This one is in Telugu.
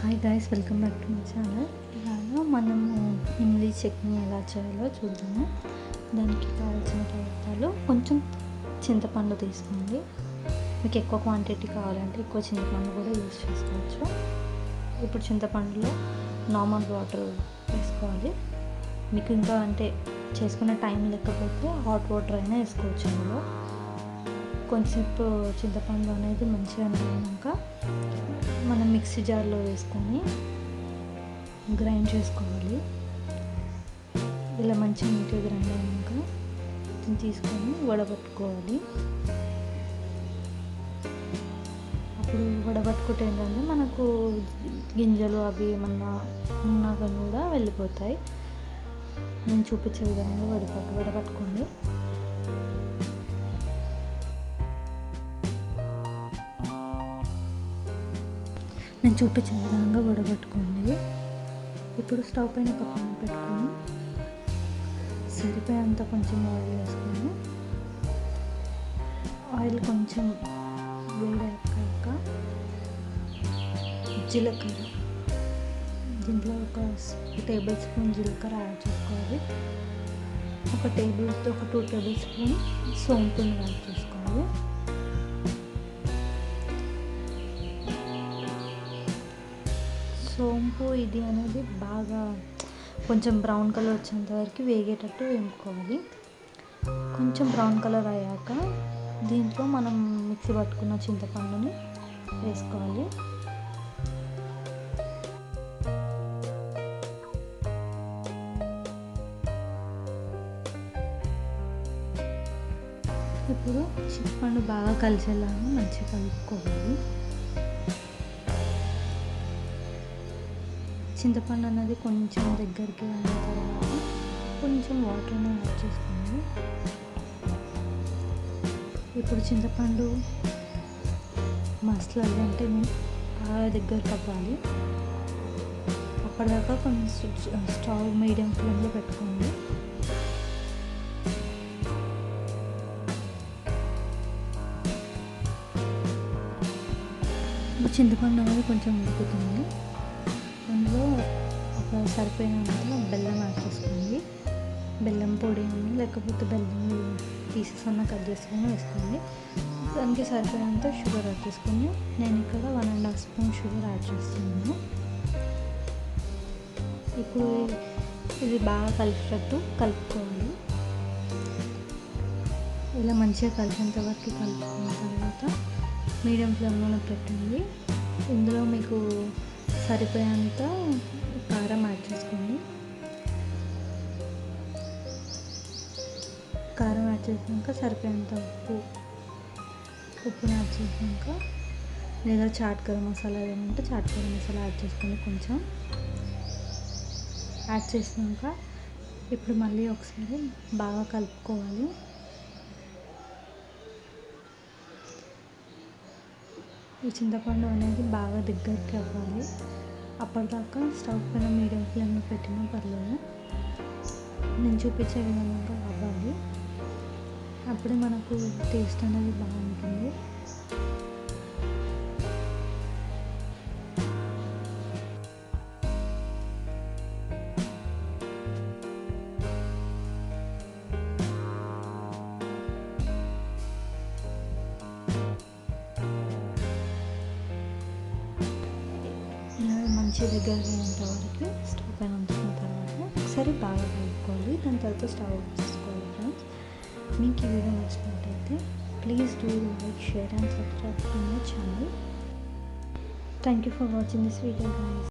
Hi guys welcome back to my channel ఇలాగా మనము ఇమ్లీ చట్నీ ఎలా చేయాలో చూద్దాము. దానికి కావాల్సిన పదార్థాలు కొంచెం చింతపండు తీసుకోండి. మీకు ఎక్కువ క్వాంటిటీ కావాలంటే ఎక్కువ చింతపండు కూడా యూజ్ చేసుకోవచ్చు. ఇప్పుడు చింతపండులో నార్మల్ వాటర్ వేసుకోవాలి. మీకు ఇంకా అంటే చేసుకునే టైం లేకపోతే హాట్ వాటర్ అయినా వేసుకోవచ్చు ఇందులో. కొంచెంసేపు చింతపండు అనేది మంచిగా నానాక మనం మిక్సీ జార్లో వేసుకొని గ్రైండ్ చేసుకోవాలి. ఇలా మంచిగా నీట్గా గ్రైండ్ అయినాక తీసుకొని వడబట్టుకోవాలి. అప్పుడు వడబట్టుకుంటే ఏంటంటే మనకు గింజలు అవి ఏమన్నా ఉన్నా కానీ కూడా వెళ్ళిపోతాయి. నేను చూపించే విధంగా వడపట్టు వడపట్టుకోండి నేను చూపించిన విధంగా వడగట్టుకోండి ఇప్పుడు స్టవ్ పైన పక్కన పెట్టుకొని సరిపోయేంత కొంచెం ఆయిల్ వేసుకొని ఆయిల్ కొంచెం వేడెక్కాక జీలకర్ర. దీంట్లో ఒక టేబుల్ స్పూన్ జీలకర్ర యాడ్ చేసుకోవాలి. ఒక టేబుల్ ఒక టూ టేబుల్ స్పూన్ సోంపుని యాడ్ చేసుకోవాలి. సోంపు ఇది అనేది బాగా కొంచెం బ్రౌన్ కలర్ వచ్చేంత వరకు వేగేటట్టు వేపుకోవాలి. కొంచెం బ్రౌన్ కలర్ అయ్యాక దీంట్లో మనం మిక్సీ పట్టుకున్న చింతపండుని వేసుకోవాలి. ఇప్పుడు చింతపండు బాగా కలిసేలాగా మంచిగా కలుపుకోవాలి. చింతపండు అనేది కొంచెం దగ్గరికి అయిన తర్వాత కొంచెం వాటర్ని యాడ్ చేసుకోండి ఇప్పుడు చింతపండు మసలాలి అంటే బాగా దగ్గరికి అవ్వాలి అప్పటిదాకా కొంచెం స్టవ్ మీడియం ఫ్లేమ్లో పెట్టుకోండి. చింతపండు అనేది కొంచెం ఉడుకుతుంది. ఒక బెల్లం యాడ్ చేసుకోండి. బెల్లం పొడి లేకపోతే బెల్లం పీసెస్ అన్న కట్ చేసుకొని వేసుకోండి. దానికి సరిపోయినంత షుగర్ యాడ్ చేసుకోండి. నేను ఇక్కడ one and half spoon sugar add చేస్తున్నాను. ఇప్పుడు ఇది బాగా కలిసేటట్టు కలుపుకోవాలి. ఇలా మంచిగా కలిసేంత వరకు కలుపుకున్న తర్వాత మీడియం ఫ్లేమ్లోనే పెట్టండి. ఇందులో మీకు సరిపోయేంత కారం యాడ్ చేసుకోండి కారం యాడ్ చేసినాక సరిపోయేంత ఉప్పు ఉప్పుని యాడ్ చేసినాక లేదా చాట్ గరం మసాలా ఏమంటే చాట్ గరం మసాలా యాడ్ చేసుకోండి కొంచెం. యాడ్ చేసినాక ఇప్పుడు మళ్ళీ ఒకసారి బాగా కలుపుకోవాలి. ఈ చింతపండు అనేది బాగా దగ్గరికి అవ్వాలి. అప్పటిదాకా స్టవ్ పైన మీడియం ఫ్లేమ్లో పెట్టినా పర్లేదు. నేను చూపించే విధంగా అవ్వాలి అప్పుడే మనకు టేస్ట్ అనేది బాగుంటుంది. మంచి దగ్గర అయ్యేంత వరకు స్టవ్ పైన ఉంచుకున్న తర్వాత ఒకసారి బాగా కలుపుకోవాలి. దాని తర్వాత స్టవ్ ఆఫ్ చేసుకోవాలి ఫ్రెండ్స్. మీకు ఈ వీడియో నచ్చినట్టయితే please do like share and subscribe to my channel. Thank you for watching this video guys